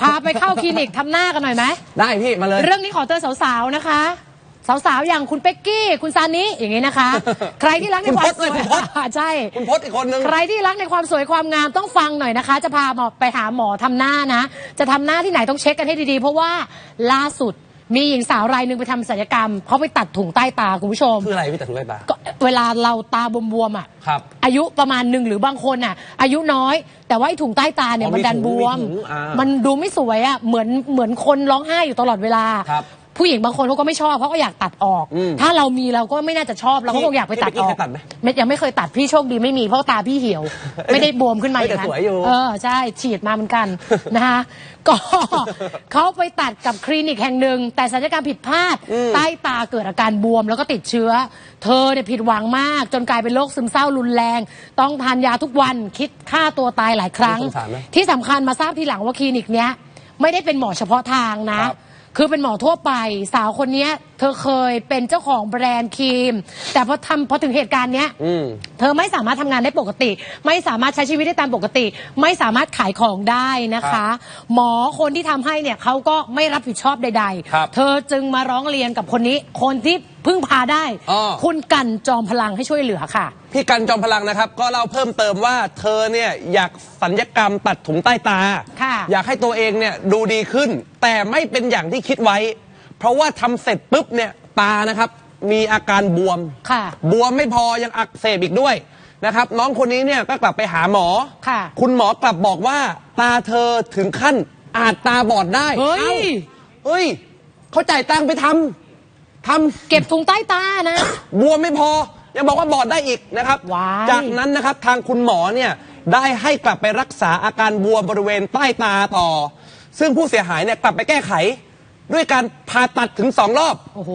พาไปเข้าคลินิกทำหน้ากันหน่อยไหม ได้พี่มาเลย เรื่องนี้ขอเตือนสาวๆนะคะ สาวๆ อย่างคุณเป็กกี้ คุณซานิอย่างนี้นะคะ ใครที่รักในความคุณพจน์สวยเลยคุณพจน์ ใช่ คุณพจน์อีกคนนึง ใครที่รักในความสวยความงามต้องฟังหน่อยนะคะ จะพาหมอไปหาหมอทำหน้านะ จะทำหน้าที่ไหนต้องเช็คกันให้ดีๆ เพราะว่าล่าสุด มีหญิงสาวรายหนึ่งไปทำศัลยกรรมเขาไปตัดถุงใต้ตาคุณผู้ชม คืออะไรพี่ตัดถุงใต้ตา ก็เวลาเราตาบวมๆอะ ครับ อายุประมาณหนึ่งหรือบางคนอะ อายุน้อย แต่ว่าไอ้ถุงใต้ตาเนี่ยอ๋อมันดันมีบถุงวม มีถุงอ่ามัมันดูไม่สวยอะเหมือนเหมือนคนร้องไห้อยู่ตลอดเวลา ครับ ผู้หญิงบางคนเขาก็ไม่ชอบเขาก็อยากตัดออก อืมถ้าเรามีเราก็ไม่น่าจะชอบเราก็พี่คงอยากไปตัดพี่อเป๊อกกี้เคยตัดไหมไม่ยังไม่เคยตัดพี่โชคดีไม่มีเพราะตาพี่เหี่ยว ไม่ได้บวมขึ้นมาเฮ้อยย่างนั้นแต่สวยอยู่ เออใช่ฉีดมาเหมือนกัน นะคะก็ เขาไปตัดกับคลินิกแห่งหนึ่งแต่ศัลยกรรมผิดพลาดใต้ตาเกิดอาการบวมแล้วก็ติดเชื้อ เธอเนี่ยผิดหวังมาก จนกลายเป็นโรคซึมเศร้ารุนแรง ต้องทานยาทุกวันคิดฆ่าตัวตายหลายครั้ง สงสารไหม ที่สำคัญมาทราบทีหลังว่าคลินิกเนี้ยไม่ได้เป็นหมอเฉพาะทางนะ ครับ คือเป็นหมอทั่วไปสาวคนเนี้ย เธอเคยเป็นเจ้าของแบรนด์ครีม แต่พอทำพอถึงเหตุการณ์เนี้ย อืม เธอไม่สามารถทำงานได้ปกติ ไม่สามารถใช้ชีวิตได้ตามปกติ ไม่สามารถขายของได้นะคะ หมอคนที่ทำให้เนี่ยเขาก็ไม่รับผิดชอบใด ครับๆ เธอจึงมาร้องเรียนกับคนนี้ คนที่พึ่งพาได้ อ้อ คุณกันจอมพลังให้ช่วยเหลือค่ะ พี่กันจอมพลังนะครับ ก็เล่าเพิ่มเติมว่าเธอเนี่ยอยากสัญญกรรมตัดถุงใต้ตา ค่ะ อยากให้ตัวเองเนี่ยดูดีขึ้น แต่ไม่เป็นอย่างที่คิดไว้ เพราะว่าทำเสร็จปุ๊บเนี่ยตานะครับ มีอาการบวม ค่ะบวมไม่พอยังอักเสบอีกด้วยนะครับ น้องคนนี้เนี่ยก็กลับไปหาหมอค่ะ คุณหมอกลับบอกว่า ตาเธอถึงขั้นอาจตาบอดได้เฮ้ย อ้าเฮ้ย เขาจ่ายตังค์ไปทำทำ เก็บถุงใต้ตานะ บวมไม่พอ ยังบอกว่าบอดได้อีกนะครับ ว้ายจากนั้นนะครับทางคุณหมอเนี่ย ได้ให้กลับไปรักษาอาการบวมบริเวณใต้ตาต่อ ซึ่งผู้เสียหายเนี่ยกลับไปแก้ไข ด้วยการผ่าตัดถึงสองรอบโอ้โห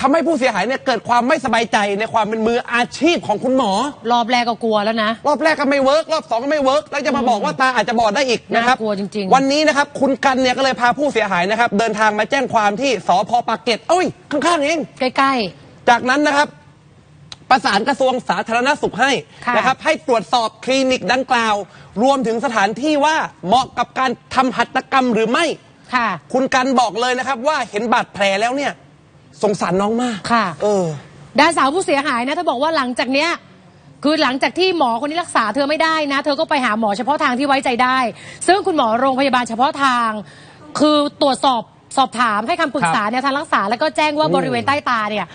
ทำให้ผู้เสียหายเนี่ยเกิดความไม่สบายใจในความเป็นมืออาชีพของคุณหมอ รอบแรกก็กลัวแล้วนะ รอบแรกก็ไม่เวิร์กรอบสองก็ไม่เวิร์กแล้วจะมาบอกว่าตาอาจจะบอดได้อีกนะครับน่ากลัวจริงๆ วันนี้นะครับคุณกันเนี่ยก็เลยพาผู้เสียหายนะครับ เดินทางมาแจ้งความที่สพปากเกร็ดเอ้ยข้างๆเอง ใกล้จากนั้นนะครับ ประสานกระทรวงสาธารณสุขให้ค่ะนะครับให้ตรวจสอบคลินิกดังกล่าว รวมถึงสถานที่ว่าเหมาะกับการทำหัตถกรรมหรือไม่ๆค่ะ คุณกันบอกเลยนะครับ ว่าเห็นบาดแผลแล้วเนี่ย สงสารน้องมากค่ะ เออ ด้านสาวผู้เสียหายนะเธอบอกว่าหลังจากเนี้ยคือหลังจากที่หมอคนนี้รักษาเธอไม่ได้นะ เธอก็ไปหาหมอเฉพาะทางที่ไว้ใจได้ ซึ่งคุณหมอโรงพยาบาลเฉพาะทาง คือตรวจสอบสอบถามให้คำปรึกษาแนวทางรักษา แล้วก็แจ้งว่าอืมบริเวณใต้ตาเนี่ย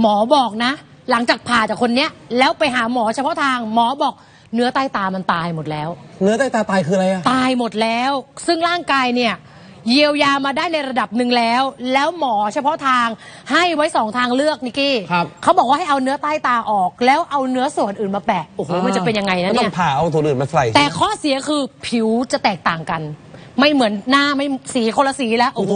หมอบอกนะ หลังจากผ่าจากคนเนี้ยแล้วไปหาหมอเฉพาะทางหมอบอกเนื้อใต้ตามันตายหมดแล้ว เนื้อใต้ตาตายคืออะไรอะตายหมดแล้ว ซึ่งร่างกายเนี่ยเยียวยามาได้ในระดับหนึ่งแล้ว แล้วหมอเฉพาะทางให้ไว้สองทางเลือกนิกกี้ครับ เขาบอกว่าให้เอาเนื้อใต้ตาออก แล้วเอาเนื้อส่วนอื่นมาแปะโอ้โหมันจะเป็นยังไงนะก็ต้เนี่อย งผ่าเอาตัวอื่นมาใส่ แต่ข้อเสียคือผิวจะแตกต่างกัน ไม่เหมือนหน้าไม่สีคนละสีแล้ว โอ้โห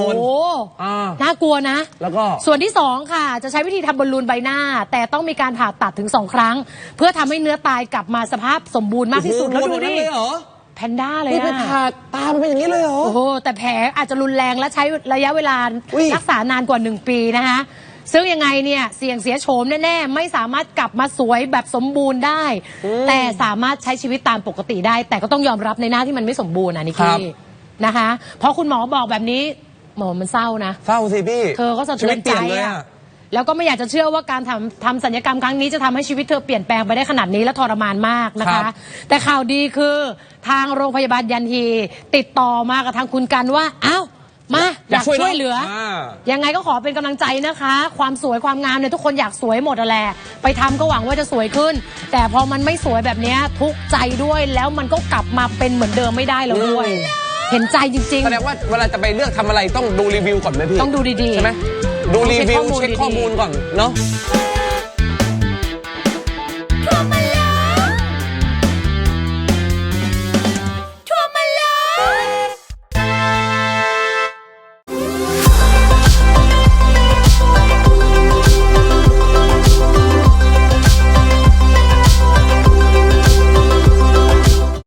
อ่า น่ากลัวนะ แล้วก็ ส่วนที่สองค่ะ จะใช้วิธีทำบอลลูนใบหน้า แต่ต้องมีการผ่าตัดถึงสองครั้ง เพื่อทำให้เนื้อตายกลับมาสภาพสมบูรณ์มากที่สุด โอ้แล้วโหดูดิรวมอย่างนั้นเลยเหรอแพนด้าเลยนี่ไปอะผ่าตามันเป็นอย่างนี้เลยเหรอ โอ้โห แต่แผลอาจจะรุนแรงและใช้ระยะเวลาอุ๊ย รักษานานกว่า 1 ปีนะคะ ซึ่งยังไงเนี่ย เสี่ยงเสียโฉมแน่ ๆ ไม่สามารถกลับมาสวยแบบสมบูรณ์ได้ แต่สามารถใช้ชีวิตตามปกติได้ แต่ก็ต้องยอมรับในหน้าที่มันไม่สมบูรณ์นะนิกครักี้บ นะคะ เพราะคุณหมอบอกแบบนี้หมอมันเศร้านะ เศร้าสิพี่เธอก็สะชีเทืวิอตนเปใจลี่ยนเลยอะอะแล้วก็ไม่อยากจะเชื่อว่าการทำทำสัญญกรรมครั้งนี้จะทำให้ชีวิตเธอเปลี่ยนแปลงไปได้ขนาดนี้และทรมานมากนะครัคะบแต่ข่าวดีคือทางโรงพยาบาลยันฮี ติดต่อมากับทางคุณกันว่าเอ้ามาอยากช่วยเหลือายังไงก็ขอเป็นกำลังใจนะคะ ความสวยความงามเนี่ยทุกคนอยากสวยหมดอะแหละไปทำก็หวังว่าจะสวยขึ้น แต่พอมันไม่สวยแบบเนี้ยทุกข์ใจด้วยแล้วมันก็กลับมาเป็นเหมือนเดิมไม่ได้แล้วด้วยอืม เห็นใจจริง แสดงว่าเวลาจะไปเลือกทำอะไรต้องดูรีวิวก่อนไหมพี่ต้องดูดีๆ ใช่ไหมดูรีวิวต้องเช็เช็คคข้ข้ออมูมูลลดีๆก่อนเนาะ